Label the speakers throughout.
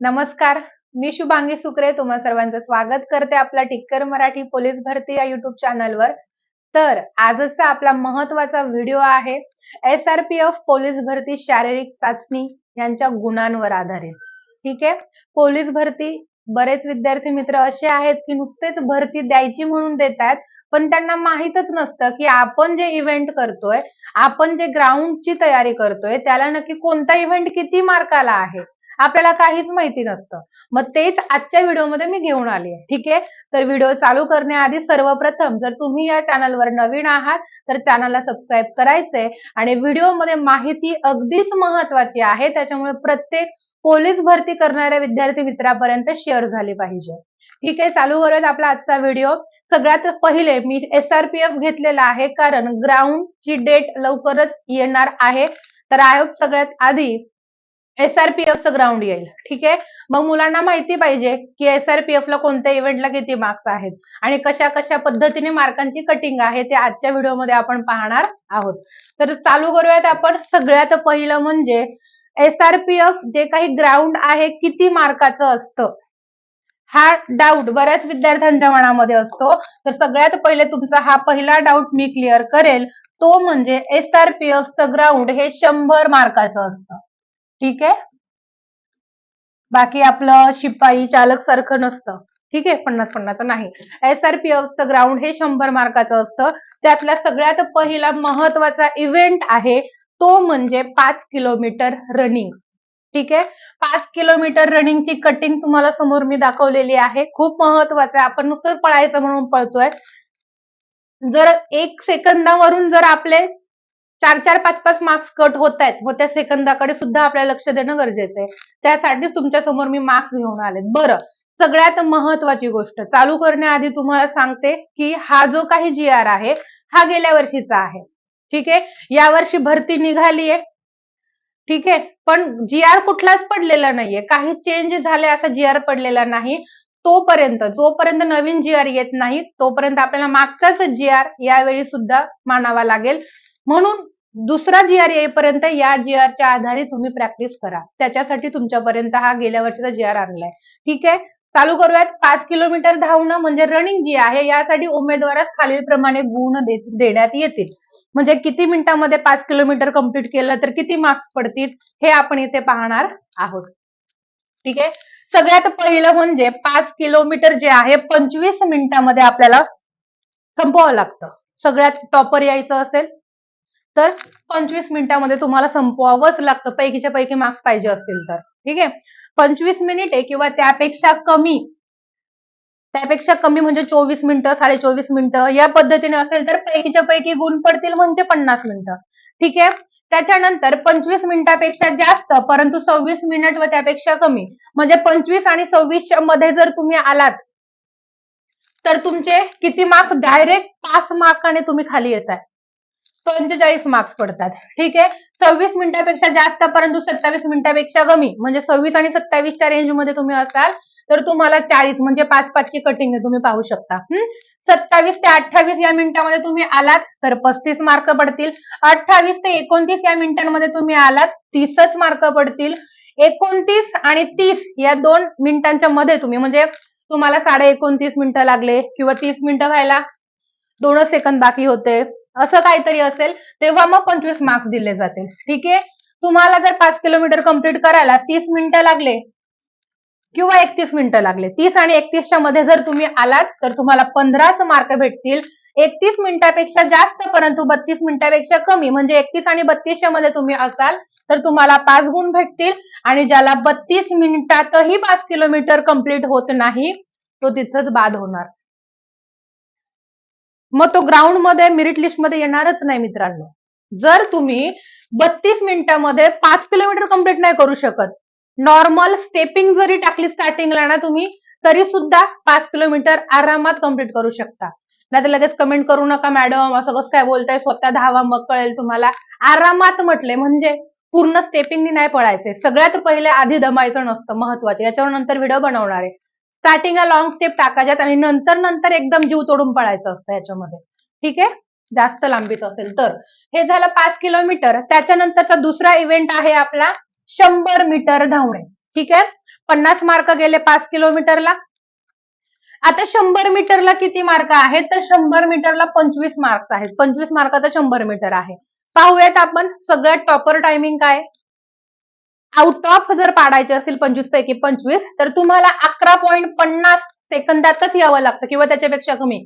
Speaker 1: नमस्कार मी शुभांगी सुकरे तुम्हा सर्वांचं स्वागत करते आपला टिक्कर मराठी पोलीस भरती या युट्यूब चॅनलवर तर आजचा आपला महत्त्वाचा व्हिडिओ आहे S R P F police भरती शारीरिक चाचणी यांच्या गुणांवर आधारित. ठीक आहे? पोलीस भरती बरेच विद्यार्थी मित्र असे आहेत की नुसतेच भरती द्यायची म्हणून देतात पण त्यांना माहीतच नसतं की आपण जे इव्हेंट करतोय आपण जे ग्राउंडची तयारी करतोय त्याला नक्की कोणता इव्हेंट किती मार्काला आहे? आपल्याला काहीच माहिती नसतं. मग तेच आजच्या व्हिडिओमध्ये मी घेऊन आली आहे. ठीक आहे? तर व्हिडिओ चालू करण्याआधी सर्वप्रथम जर तुम्ही या चॅनलवर नवीन आहात तर चॅनलला सबस्क्राईब करायचंय आणि व्हिडिओमध्ये माहिती अगदीच महत्वाची आहे. त्याच्यामुळे प्रत्येक पोलीस भरती करणाऱ्या विद्यार्थी मित्रापर्यंत शेअर झाली पाहिजे. ठीक आहे? चालू करत आपला आजचा व्हिडिओ. सगळ्यात पहिले मी एस आर पी एफ घेतलेला आहे कारण ग्राउंडची डेट लवकरच येणार आहे. तर आयोग सगळ्यात आधी एसआरपीएफ ग्राउंड येईल. ठीक आहे? मग मुलांना माहिती पाहिजे की एसआरपीएफ ला कोणत्या इव्हेंटला किती मार्क्स आहेत आणि कशा कशा पद्धतीने मार्कांची कटिंग आहे ते आजच्या व्हिडिओमध्ये आपण पाहणार आहोत. तर चालू करूयात आपण. सगळ्यात पहिलं म्हणजे एसआरपीएफ जे काही ग्राउंड आहे किती मार्काचं असतं? हा डाऊट बऱ्याच विद्यार्थ्यांच्या मनामध्ये असतो. तर सगळ्यात पहिले तुमचा हा पहिला डाऊट मी क्लिअर करेल. तो म्हणजे एसआरपीएफचं ग्राउंड हे शंभर मार्काचं असतं. ठीक आहे? बाकी आपलं शिपाई चालक सारखं नसतं. ठीक आहे? पन्नास पन्नास नाही. एस आर पी ग्राउंड हे शंभर मार्काचं असतं. त्यातला सगळ्यात पहिला महत्त्वाचा इव्हेंट आहे तो म्हणजे पाच किलोमीटर रनिंग ठीक आहे? पाच किलोमीटर रनिंगची कटिंग तुम्हाला समोर मी दाखवलेली आहे. खूप महत्वाचं आहे. आपण नुसतं पळायचं म्हणून पळतोय. जर एक सेकंदावरून जर आपले चार चार पाच पाच मार्क्स कट होत आहेत मग त्या सेकंदाकडे सुद्धा आपल्याला लक्ष देणं गरजेचं आहे. त्यासाठीच तुमच्यासमोर मी मार्क्स घेऊन आले बरं. सगळ्यात महत्वाची गोष्ट. चालू करण्याआधी तुम्हाला सांगते की हा जो काही जी आर आहे हा गेल्या वर्षीचा आहे. ठीक आहे? यावर्षी भरती निघालीये. ठीक आहे? पण जी आर कुठलाच पडलेला नाहीये. काही चेंज झाले असा जी आर पडलेला नाही. तोपर्यंत जोपर्यंत नवीन जी आर येत नाही तोपर्यंत आपल्याला मागचाच जी आर यावेळी सुद्धा मानावा लागेल. म्हणून दुसरा जी आर येईपर्यंत या जी आरच्या आधारे तुम्ही प्रॅक्टिस करा. त्याच्यासाठी तुमच्यापर्यंत हा गेल्या वर्षीचा जी आर आणलाय. ठीक आहे? चालू करूयात. पाच किलोमीटर धावणं म्हणजे रनिंग जी आहे यासाठी उमेदवारास खालीलप्रमाणे गुण देण्यात येतील. म्हणजे किती मिनिटांमध्ये पाच किलोमीटर कंप्लीट केलं तर किती मार्क्स पडतील हे आपण इथे पाहणार आहोत. ठीक आहे? सगळ्यात पहिलं म्हणजे पाच किलोमीटर जे आहे पंचवीस मिनिटांमध्ये आपल्याला संपवावं लागतं. सगळ्यात टॉपर यायचं असेल तर पंचवीस मिनिटांमध्ये तुम्हाला संपवावंच लागतं. पैकीच्या पैकी मार्क्स पाहिजे असतील तर. ठीक आहे? पंचवीस मिनिटे किंवा त्यापेक्षा कमी त्यापेक्षा कमी म्हणजे चोवीस मिनिटं साडे चोवीस मिनिटं या पद्धतीने असेल तर पैकीच्या पैकी गुण पडतील म्हणजे पन्नास मिनिटं. ठीक आहे? त्याच्यानंतर पंचवीस मिनिटापेक्षा जास्त परंतु सव्वीस मिनिट व त्यापेक्षा कमी. म्हणजे पंचवीस आणि सव्वीसच्या मध्ये जर तुम्ही आलात तर तुमचे किती मार्क्स डायरेक्ट पाच मार्काने तुम्ही खाली येत आहे पंचेचाळीस मार्क्स पडतात. ठीक आहे? सव्वीस मिनिटापेक्षा जास्त परंतु सत्तावीस मिनिटापेक्षा कमी. म्हणजे सव्वीस आणि सत्तावीसच्या रेंजमध्ये तुम्ही असाल तर तुम्हाला चाळीस म्हणजे पाच पाचची कटिंग तुम्ही पाहू शकता. सत्तावीस ते अठ्ठावीस या मिनिटांमध्ये तुम्ही आलात तर पस्तीस मार्क पडतील. अठ्ठावीस ते एकोणतीस या मिनिटांमध्ये तुम्ही आलात तीसच मार्क पडतील. एकोणतीस आणि तीस या दोन मिनिटांच्या मध्ये तुम्ही म्हणजे तुम्हाला साडे एकोणतीस मिनिटं लागले किंवा तीस मिनिटं व्हायला. दोनच सेकंद बाकी होते. असं काहीतरी असेल तेव्हा मग पंचवीस मार्क्स दिले जातील. ठीक आहे? तुम्हाला जर पाच किलोमीटर कंप्लीट करायला तीस मिनिटं लागले किंवा एकतीस मिनिटं लागले तीस आणि एकतीसच्या मध्ये जर तुम्ही आलात तर तुम्हाला पंधराच मार्क भेटतील. एकतीस मिनिटापेक्षा जास्त परंतु बत्तीस मिनिटापेक्षा कमी म्हणजे एकतीस आणि बत्तीसच्या मध्ये तुम्ही असाल तर तुम्हाला पाच गुण भेटतील. आणि ज्याला बत्तीस मिनिटातही पाच किलोमीटर कंप्लीट होत नाही तो तिथंच बाद होणार. मग तो ग्राउंडमध्ये मेरिट लिस्टमध्ये येणारच नाही मित्रांनो. जर तुम्ही बत्तीस मिनिटांमध्ये पाच किलोमीटर कंप्लीट नाही करू शकत नॉर्मल स्टेपिंग जरी टाकली स्टार्टिंगला ना तुम्ही तरी सुद्धा पाच किलोमीटर आरामात कंप्लीट करू शकता. नाही तर लगेच कमेंट करू नका मॅडम असं कसं काय बोलताय? स्वतः धावा मग कळेल तुम्हाला. आरामात म्हटले म्हणजे पूर्ण स्टेपिंगनी नाही पळायचे सगळ्यात पहिले आधी दमायचं नसतं महत्त्वाचे. याच्यावर नंतर व्हिडिओ बनवणार आहे. स्टार्टिंगला लॉंग स्टेप टाकायच्यात आणि नंतर नंतर एकदम जीव तोडून पळायचं असतं याच्यामध्ये ठीक आहे? जास्त लांबीत असेल तर. हे झालं पाच किलोमीटर त्याच्यानंतरचा दुसरा इव्हेंट आहे आपला शंभर मीटर धावणे. ठीक आहे? पन्नास मार्क गेले पाच किलोमीटरला आता शंभर मीटरला किती मार्क आहेत? तर शंभर मीटरला पंचवीस मार्क्स आहेत. पंचवीस मार्काचा शंभर मीटर आहे. पाहूयात आपण सगळ्यात टॉपर टायमिंग काय? आउट ऑफ जर पाडायचे असेल पंचवीस पैकी पंचवीस तर तुम्हाला अकरा पॉईंट पन्नास सेकंदातच यावं लागतं किंवा त्याच्यापेक्षा कमी.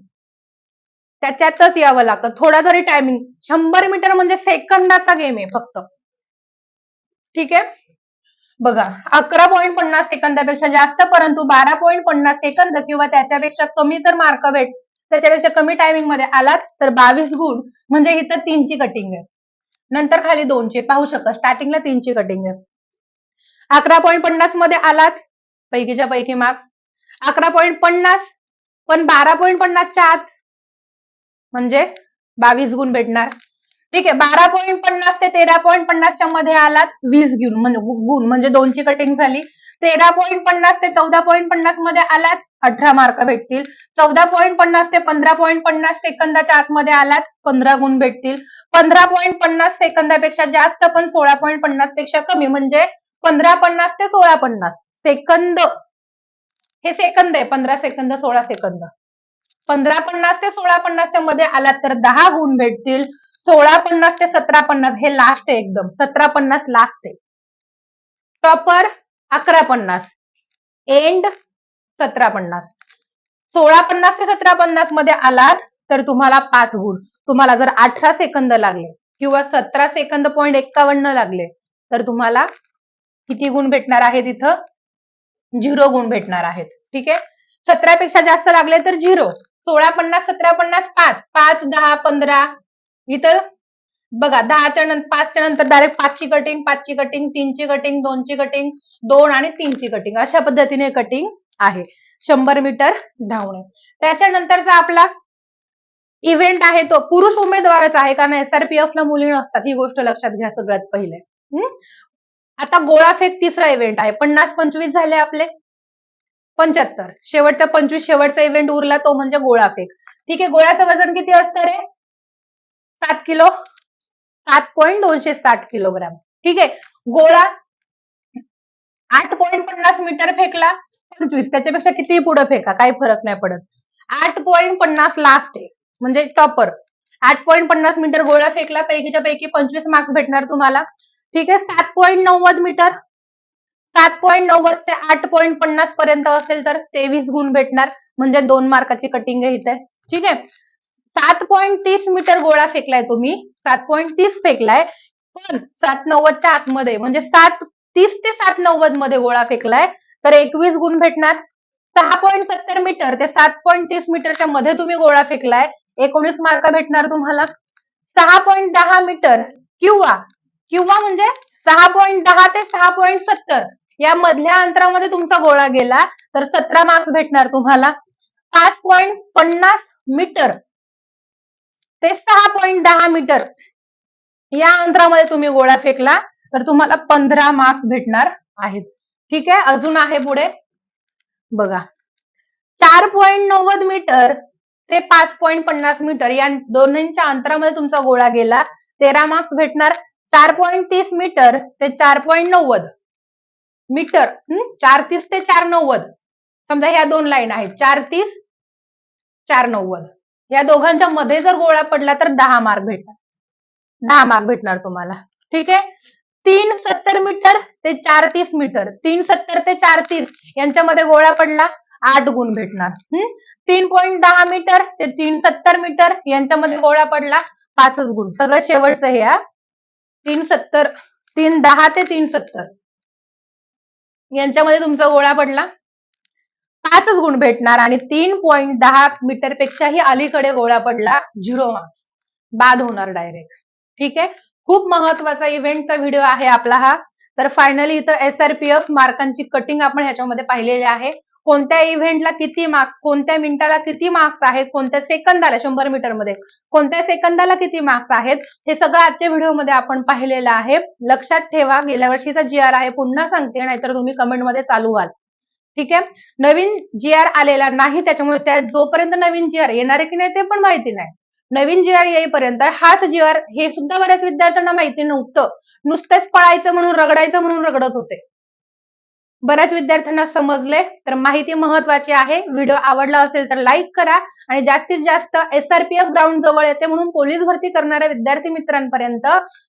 Speaker 1: त्याच्यातच यावं लागतं. थोडा जरी टायमिंग शंभर मीटर म्हणजे सेकंदाचा गेम आहे फक्त. ठीक आहे? बघा अकरा पॉईंट पन्नास सेकंदापेक्षा जास्त परंतु बारा पॉईंट पन्नास सेकंद किंवा त्याच्यापेक्षा कमी जर मार्क भेट त्याच्यापेक्षा कमी टायमिंगमध्ये आलात तर बावीस गुण म्हणजे इथं तीनची कटिंग आहे. नंतर खाली दोनची पाहू शकता. स्टार्टिंगला तीनची कटिंग आहे. अकरा पॉईंट पन्नासमध्ये आलात. पैकीच्या पैकी मार्क्स अकरा पॉईंट पन्नास पण बारा पॉईंट पन्नासच्या आत म्हणजे बावीस गुण भेटणार. ठीक आहे बारा पॉईंट पन्नास ते तेरा पॉईंट पन्नासच्या मध्ये आलात वीस गुण म्हणजे गुण म्हणजे दोनची कटिंग झाली. तेरा पॉईंट पन्नास ते चौदा पॉईंट पन्नासमध्ये आलात अठरा मार्क भेटतील. चौदा पॉईंट पन्नास ते पंधरा पॉईंट पन्नास सेकंदाच्या आतमध्ये आलात पंधरा गुण भेटतील. पंधरा पॉईंट पन्नास सेकंदापेक्षा जास्त पण सोळा पॉईंट पन्नासपेक्षा कमी म्हणजे पंधरा पन्नास ते सोळा पन्नास. सेकंद. हे सेकंद आहे पंधरा सेकंद सोळा सेकंद. पंधरा पन्नास ते सोळा पन्नासच्या मध्ये आलात तर दहा गुण भेटतील. सोळा पन्नास ते सतरा पन्नास हे लास्ट आहे एकदम. सतरा पन्नास लास्ट आहे. टॉपर अकरा पन्नास. एंड सतरा पन्नास. सोळा पन्नास ते सतरा पन्नासमध्ये आलात तर तुम्हाला पाच गुण. तुम्हाला जर अठरा सेकंद लागले किंवा सतरा सेकंद पॉईंट एक्कावन्न लागले तर तुम्हाला किती गुण भेटणार आहेत इथं? झिरो गुण भेटणार आहेत. ठीक आहे? सतरा पेक्षा जास्त लागले तर झिरो. सोळा पन्नास सतरा पन्नास पाच. पाच दहा पंधरा. इथं बघा दहाच्या नंतर पाचच्या नंतर डायरेक्ट पाचची कटिंग पाचची कटिंग तीनची कटिंग दोनची कटिंग दोन आणि तीनची कटिंग अशा पद्धतीने कटिंग आहे. शंभर मीटर धावणे. त्याच्यानंतरचा आपला इव्हेंट आहे तो. पुरुष उमेदवारच आहे कारण एसआरपीएफ ला मुली नसतात. ही गोष्ट लक्षात घ्या सगळ्यात पहिले. आता गोळा फेक तिसरा इव्हेंट आहे. पन्नास पंचवीस झाले आपले. पंच्याहत्तर. शेवटचा पंचवीस शेवटचा इव्हेंट उरला तो म्हणजे गोळा फेक. ठीक आहे गोळ्याचं वजन किती असतं रे? सात किलो? सात पॉईंट दोनशे साठ किलोग्राम ठीक आहे गोळा आठ पॉईंट पन्नास मीटर फेकला पंचवीस. त्याच्यापेक्षा कितीही पुढे फेका काही फरक नाही पडत. आठ पॉईंट पन्नास लास्ट आहे. म्हणजे टॉपर आठ पॉईंट पन्नास मीटर गोळा फेकला पैकीच्या पैकी पंचवीस मार्क्स भेटणार तुम्हाला. ठीक आहे? सात पॉईंट नव्वद मीटर. सात पॉईंट नव्वद ते आठ पॉईंट पन्नास पर्यंत असेल तर तेवीस गुण भेटणार. म्हणजे दोन मार्काची कटिंग आहे इथे. ठीक आहे? सात पॉईंट तीस मीटर गोळा फेकलाय तुम्ही. सात पॉईंट तीस फेकलाय. पण सात नव्वदच्या आतमध्ये म्हणजे सात तीस ते सात नव्वदमध्ये गोळा फेकलाय तर एकवीस गुण भेटणार. सहा पॉईंट सत्तर मीटर ते सात पॉईंट तीस मीटरच्या मध्ये तुम्ही गोळा फेकलाय. एकोणीस मार्क भेटणार तुम्हाला. सहा पॉईंट दहा मीटर किंवा किंवा म्हणजे सहा पॉईंट दहा ते सहा पॉईंट सत्तर या मधल्या अंतरामध्ये तुमचा गोळा गेला तर सतरा मार्क्स भेटणार तुम्हाला. पाच पॉईंट पन्नास मीटर ते सहा पॉईंट दहा मीटर या अंतरामध्ये तुम्ही गोळा फेकला तर तुम्हाला पंधरा मार्क्स भेटणार आहेत. ठीक आहे? अजून आहे पुढे. बघा. चार पॉईंट नव्वद मीटर ते पाच पॉईंट पन्नास मीटर या दोन्हींच्या अंतरामध्ये तुमचा गोळा गेला तेरा मार्क्स भेटणार. चार पॉईंट तीस मीटर ते चार पॉईंट नव्वद मीटर चार तीस ते चार नव्वद. समजा ह्या दोन लाईन आहेत चार तीस चार नव्वद. या दोघांच्या मध्ये जर गोळा पडला तर दहा मार्क भेटणार. दहा मार्क भेटणार तुम्हाला. ठीक आहे? तीन सत्तर मीटर ते चार तीस मीटर तीन सत्तर ते चार तीस यांच्यामध्ये गोळा पडला आठ गुण भेटणार. हम्म तीन पॉईंट दहा मीटर ते तीन सत्तर मीटर यांच्यामध्ये गोळा पडला पाचच गुण. सगळं शेवटचं हे हा. तीन सत्तर. तीन दहा ते तीन सत्तर. यांच्यामध्ये तुमचा गोळा पडला. पाचच गुण भेटणार आणि तीन पॉईंट दहा मीटर पेक्षाही अलीकडे गोळा पडला झिरो मार्क्स बाद होणार डायरेक्ट ठीक आहे? खूप महत्त्वाचा इव्हेंटचा व्हिडिओ आहे आपला हा. तर फायनली इथं एसआरपीएफ मार्कांची कटिंग आपण ह्याच्यामध्ये पाहिलेली आहे. कोणत्या इव्हेंटला किती मार्क्स कोणत्या मिनिटाला किती मार्क्स आहेत कोणत्या सेकंदाला शंभर मीटरमध्ये कोणत्या सेकंदाला किती मार्क्स आहेत हे सगळं आजच्या व्हिडिओमध्ये आपण पाहिलेलं आहे. लक्षात ठेवा गेल्या वर्षीचा जी आर आहे पुन्हा सांगते नाहीतर तुम्ही कमेंटमध्ये चालू व्हाल. ठीक आहे? नवीन जी आर आलेला नाही त्याच्यामुळे त्या जोपर्यंत नवीन जी आर येणार आहे की नाही ते पण माहिती नाही. नवीन जी आर येईपर्यंत हाच जी आर हे सुद्धा बऱ्याच विद्यार्थ्यांना माहिती नव्हतं. नुसतेच पळायचं म्हणून रगडायचं म्हणून रगडत होते. बऱ्याच विद्यार्थ्यांना समजले तर माहिती महत्वाची आहे. व्हिडिओ आवडला असेल तर लाईक करा आणि जास्तीत जास्त एसआरपीएफ ग्राउंड जवळ येते म्हणून पोलीस भरती करणाऱ्या विद्यार्थी मित्रांपर्यंत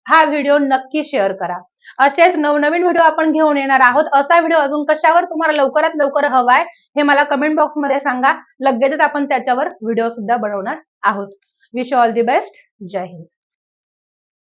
Speaker 1: हा व्हिडिओ नक्की शेअर करा. असेच नवनवीन व्हिडिओ आपण घेऊन येणार आहोत. असा व्हिडिओ अजून कशावर तुम्हाला लवकरात लवकर हवाय हे मला कमेंट बॉक्समध्ये सांगा. लगेचच आपण त्याच्यावर व्हिडिओ सुद्धा बनवणार आहोत. विश ऑल दी बेस्ट जय हिंद.